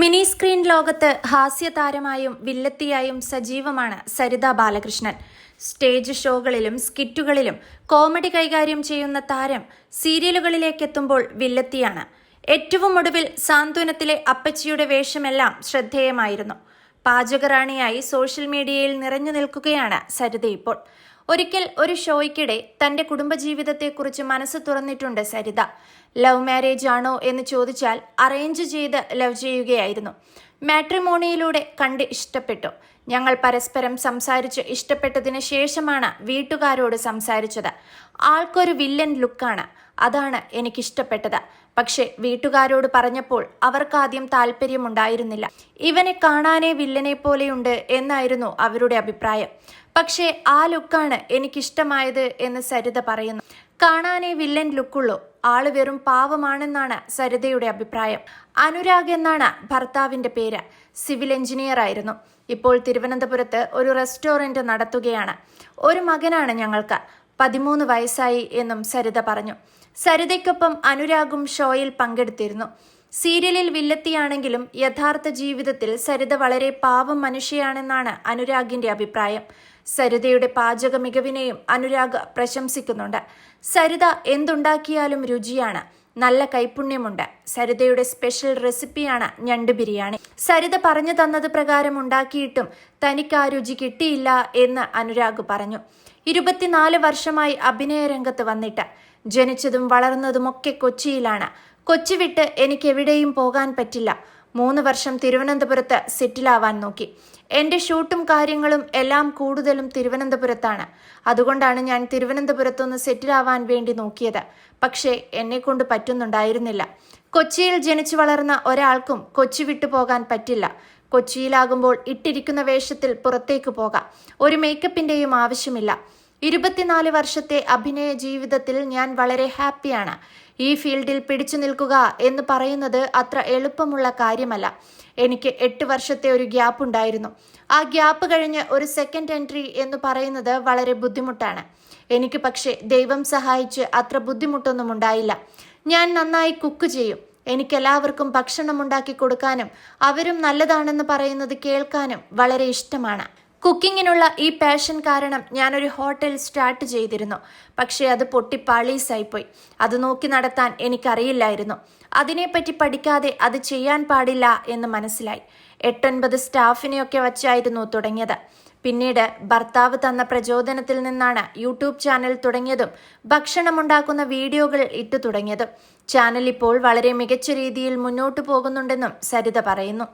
Mini screen ലോകത്ത് ഹാസ്യതാരമായും വില്ലത്തിയായും സജീവമാണ് സരിത ബാലകൃഷ്ണൻ. സ്റ്റേജ് ഷോകളിലും സ്കിറ്റുകളിലും കോമഡി കൈകാര്യം ചെയ്യുന്ന താരം സീരിയലുകളിലേക്കെത്തുമ്പോൾ വില്ലത്തിയാണ്. ഏറ്റവും ഒടുവിൽ സാന്ത്വനത്തിലെ അപ്പച്ചിയുടെ വേഷമെല്ലാം ശ്രദ്ധേയമായിരുന്നു. പാചകറാണിയായി സോഷ്യൽ മീഡിയയിൽ നിറഞ്ഞു നിൽക്കുകയാണ് സരിത ഇപ്പോൾ. ഒരിക്കൽ ഒരു ഷോയ്ക്കിടെ തന്റെ കുടുംബജീവിതത്തെക്കുറിച്ച് മനസ്സ് തുറന്നിട്ടുണ്ട് സരിത. ലവ് മാരേജ് ആണോ എന്ന് ചോദിച്ചാൽ അറേഞ്ച് ചെയ്ത് ലവ് ചെയ്യുകയായിരുന്നു. മാട്രിമോണിയിലൂടെ കണ്ട് ഇഷ്ടപ്പെട്ടു. ഞങ്ങൾ പരസ്പരം സംസാരിച്ച് ഇഷ്ടപ്പെട്ടതിന് ശേഷമാണ് വീട്ടുകാരോട് സംസാരിച്ചത്. ആൾക്കൊരു വില്ലൻ ലുക്കാണ്. അതാണ് എനിക്കിഷ്ടപ്പെട്ടത്. പക്ഷെ വീട്ടുകാരോട് പറഞ്ഞപ്പോൾ അവർക്കാദ്യം താല്പര്യമുണ്ടായിരുന്നില്ല. ഇവനെ കാണാനേ വില്ലനെ പോലെയുണ്ട് എന്നായിരുന്നു അവരുടെ അഭിപ്രായം. പക്ഷേ ആ ലുക്കാണ് എനിക്കിഷ്ടമായത് എന്ന് സരിത പറയുന്നു. കാണാനേ വില്ലൻ ലുക്കുള്ളൂ. ആൾ വെറും പാവമാണെന്നാണ് സരിതയുടെ അഭിപ്രായം. അനുരാഗ് എന്നാണ് ഭർത്താവിന്റെ പേര്. സിവിൽ എഞ്ചിനീയർ ആയിരുന്നു ഇപ്പോൾ തിരുവനന്തപുരത്ത് ഒരു റെസ്റ്റോറന്റ് നടത്തുകയാണ്. ഒരു മകനാണ് ഞങ്ങൾക്ക്. പതിമൂന്ന് വയസ്സായി എന്നും സരിത പറഞ്ഞു. സരിതയ്ക്കൊപ്പം അനുരാഗും ഷോയിൽ പങ്കെടുത്തിരുന്നു. സീരിയലിൽ വില്ലത്തിയാണെങ്കിലും യഥാർത്ഥ ജീവിതത്തിൽ സരിത വളരെ പാവം മനുഷ്യയാണെന്നാണ് അനുരാഗിന്റെ അഭിപ്രായം. സരിതയുടെ പാചക മികവിനെയും അനുരാഗ് പ്രശംസിക്കുന്നുണ്ട്. സരിത എന്തുണ്ടാക്കിയാലും രുചിയാണ്. നല്ല കൈപുണ്യമുണ്ട്. സരിതയുടെ സ്പെഷ്യൽ റെസിപ്പിയാണ് ഞണ്ട് ബിരിയാണി. സരിത പറഞ്ഞു തന്നത് പ്രകാരം ഉണ്ടാക്കിയിട്ടും തനിക്ക് ആ രുചി കിട്ടിയില്ല എന്ന് അനുരാഗ് പറഞ്ഞു. ഇരുപത്തിനാല് വർഷമായി അഭിനയ രംഗത്ത് വന്നിട്ട്. ജനിച്ചതും വളർന്നതുമൊക്കെ കൊച്ചിയിലാണ്. കൊച്ചി വിട്ട് എനിക്ക് എവിടെയും പോകാൻ പറ്റില്ല. മൂന്ന് വർഷം തിരുവനന്തപുരത്ത് സെറ്റിലാവാൻ നോക്കി. എന്റെ ഷൂട്ടും കാര്യങ്ങളും എല്ലാം കൂടുതലും തിരുവനന്തപുരത്താണ്. അതുകൊണ്ടാണ് ഞാൻ തിരുവനന്തപുരത്തൊന്ന് സെറ്റിലാവാൻ വേണ്ടി നോക്കിയത്. പക്ഷേ എന്നെ കൊണ്ട് പറ്റുന്നുണ്ടായിരുന്നില്ല. കൊച്ചിയിൽ ജനിച്ചു വളർന്ന ഒരാൾക്കും കൊച്ചി വിട്ടു പോകാൻ പറ്റില്ല. കൊച്ചിയിലാകുമ്പോൾ ഇട്ടിരിക്കുന്ന വേഷത്തിൽ പുറത്തേക്ക് പോകാം. ഒരു മേക്കപ്പിന്റെയും ആവശ്യമില്ല. ഇരുപത്തിനാല് വർഷത്തെ അഭിനയ ജീവിതത്തിൽ ഞാൻ വളരെ ഹാപ്പിയാണ്. ഈ ഫീൽഡിൽ പിടിച്ചു നിൽക്കുക എന്ന് പറയുന്നത് അത്ര എളുപ്പമുള്ള കാര്യമല്ല. എനിക്ക് എട്ട് വർഷത്തെ ഒരു ഗ്യാപ്പ് ഉണ്ടായിരുന്നു. ആ ഗ്യാപ്പ് കഴിഞ്ഞ് ഒരു സെക്കൻഡ് എൻട്രി എന്ന് പറയുന്നത് വളരെ ബുദ്ധിമുട്ടാണ്. എനിക്ക് പക്ഷേ ദൈവം സഹായിച്ച് അത്ര ബുദ്ധിമുട്ടൊന്നും ഉണ്ടായില്ല. ഞാൻ നന്നായി കുക്ക് ചെയ്യും. എനിക്കെല്ലാവർക്കും ഭക്ഷണം ഉണ്ടാക്കി കൊടുക്കാനും അവരും നല്ലതാണെന്ന് പറയുന്നത് കേൾക്കാനും വളരെ ഇഷ്ടമാണ്. കുക്കിങ്ങിനുള്ള ഈ പാഷൻ കാരണം ഞാനൊരു ഹോട്ടൽ സ്റ്റാർട്ട് ചെയ്തിരുന്നു. പക്ഷേ അത് പൊട്ടി പാളീസായിപ്പോയി അത് നോക്കി നടത്താൻ എനിക്കറിയില്ലായിരുന്നു. അതിനെപ്പറ്റി പഠിക്കാതെ അത് ചെയ്യാൻ പാടില്ല എന്ന് മനസ്സിലായി. എട്ടൊൻപത് സ്റ്റാഫിനെയൊക്കെ വച്ചായിരുന്നു തുടങ്ങിയത്. പിന്നീട് ഭർത്താവ് തന്ന പ്രചോദനത്തിൽ നിന്നാണ് യൂട്യൂബ് ചാനൽ തുടങ്ങിയതും ഭക്ഷണമുണ്ടാക്കുന്ന വീഡിയോകൾ ഇട്ടു തുടങ്ങിയതും. ചാനൽ ഇപ്പോൾ വളരെ മികച്ച രീതിയിൽ മുന്നോട്ടു പോകുന്നുണ്ടെന്നും സരിത പറയുന്നു.